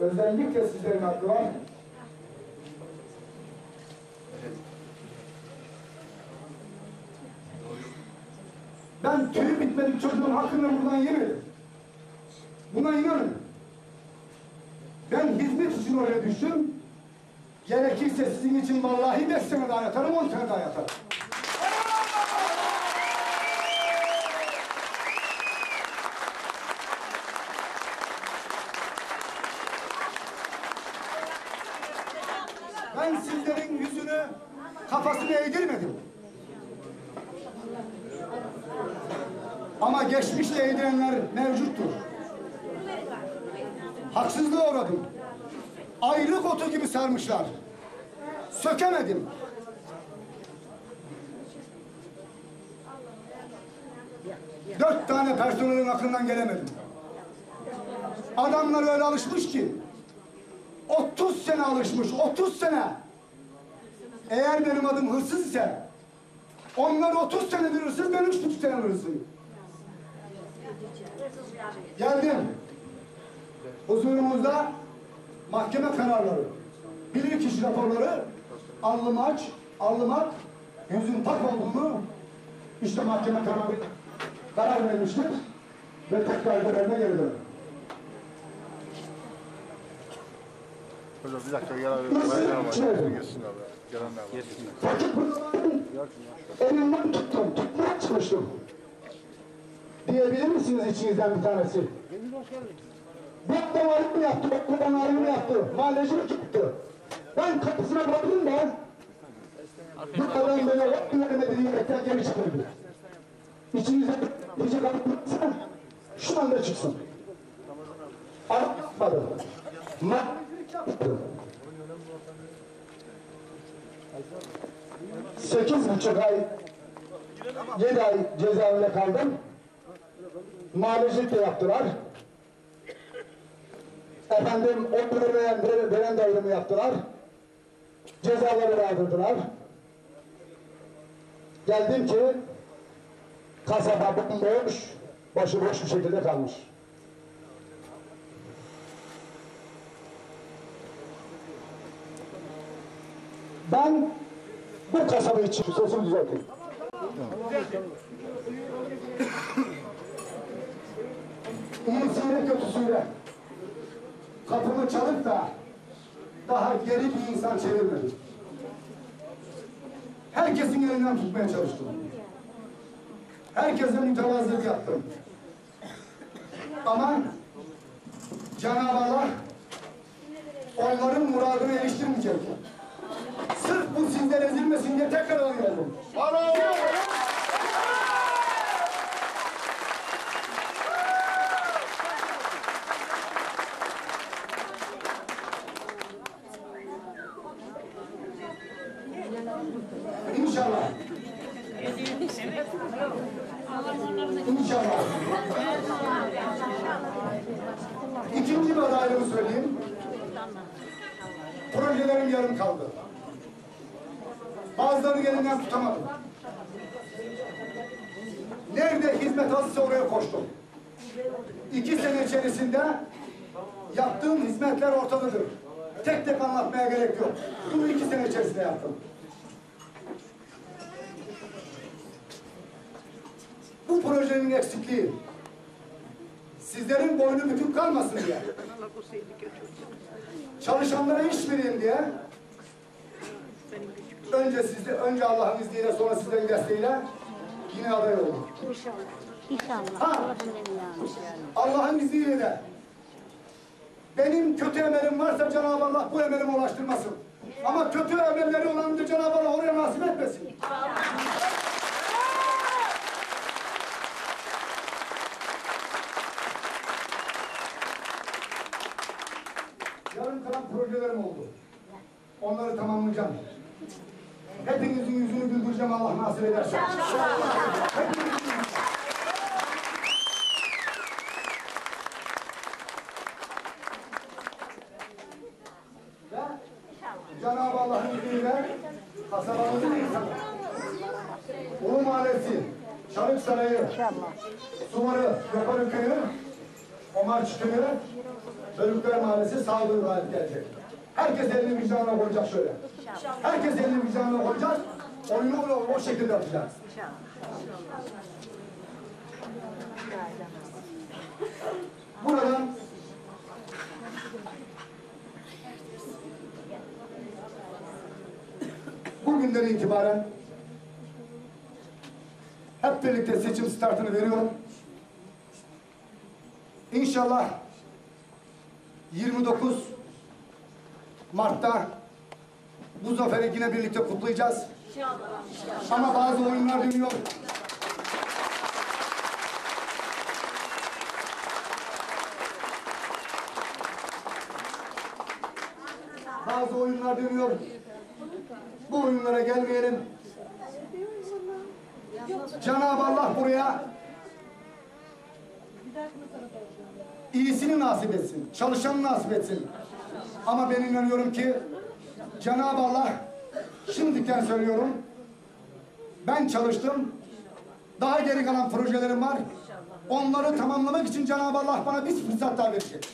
Özellikle sizlerin hakkı var. Ben tüyü bitmedik çocuğun hakkını buradan yemedim. Buna inanın. Ben hizmet için oraya düştüm. Gerekirse sizin için vallahi beş sene daha yatarım, on sene daha yatarım. Ben sizlerin yüzünü, kafasını eğdirmedim. Ama geçmişte eğdirenler mevcuttur. Haksızlığa uğradım. Ayrık otu gibi sarmışlar. Sökemedim. Dört tane personelin aklından gelemedim. Adamlar öyle alışmış ki 30 sene alışmış, 30 sene. Eğer benim adım hırsız ise onlar 30 senedir hırsız, ben 3,5 sene hırsızım. Geldim. Huzurumuzda mahkeme kararları, bilirkişi raporları, alnım aç, alnım ak, yüzün tak olduğunu işte mahkeme kararı karar vermiştir ve tekrar görevine geri döndüm. Hocam bir dakika gel abi. Bayanlar var. Gelsin abi. Gelenler var. Elinden tuttum, tutmaya çalıştım. Diyebilir misiniz içinizden bir tanesi? Bir damarımı yaptı, bir damarımı yaptı, mahallecilik yaptı. Ben kapısına baktım da bu adam böyle vakti vermedi diyerekten geri çıkırdı. İçinizde diyecek adamsa şu anda çıksın. Mahallecilik yaptı. Sekiz buçuk ay, yedi ay cezaevinde kaldım. Mahallecilik de yaptılar. Efendim, o veren, veren devrimi yaptılar. Cezaları verdirdiler. Geldim ki, kasaba bomboş, başıboş bir şekilde kalmış. Ben bu kasaba için sesimi düzelteyim. İyisiyle kötüsüyle kapımı çalıp da daha geri bir insan çevirmedim. Herkesin elinden tutmaya çalıştım. Herkese mütevazılık yaptım. Ama Cenab-ı Allah onların muradını eriştirmeyecek. Ezilmesin diye tekrar geldim. İnşallah. İnşallah. İkinci bir adaylığımı söyleyeyim. Projelerim yarım kaldı. Bazılarını elinden tutamadım. Nerede hizmet azsa oraya koştum. İki sene içerisinde yaptığım hizmetler ortadadır. Tek tek anlatmaya gerek yok. Bunu iki sene içerisinde yaptım. Bu projenin eksikliği sizlerin boynu bükük kalmasın diye çalışanlara iş vereyim diye önce sizde önce Allah'ın izniyle sonra sizlerin desteğiyle yine aday oldum. İnşallah. İnşallah. Allah'ın izniyle de benim kötü emelim varsa Cenab-ı Allah bu emelime ulaştırmasın. Ama kötü emelleri olan da Cenab-ı Allah oraya nasip etmesin. Yarım kalan projelerim oldu. Onları tamamlayacağım. Hepinizin yüzünü güldüreceğim Allah nasip ederse. Hepinizin Cenab-ı Allah'ın izniyle kasabamızın insanı, Ulu Mahallesi, Çalık Sarayı, Sumarı, Yaparı Köyü, Omar Köyü, Bölükler Mahallesi sağlığı galip gelecek. Herkes elini vicdanına koyacak şöyle. Herkes elini vicdanına koyacak. Oyunu o, şekilde yapacağız. Buradan bugünden itibaren hep birlikte seçim startını veriyorum. İnşallah 29 Mart'ta bu zaferi yine birlikte kutlayacağız. Ama bazı oyunlar dönüyor. Bazı oyunlar dönüyor. Bu oyunlara gelmeyelim. Cenab-ı Allah buraya iyisini nasip etsin. Çalışanı nasip etsin. Ama ben inanıyorum ki Cenab-ı Allah şimdiden söylüyorum. Ben çalıştım. Daha geri kalan projelerim var. Onları tamamlamak için Cenab-ı Allah bana bir fırsat daha verecek.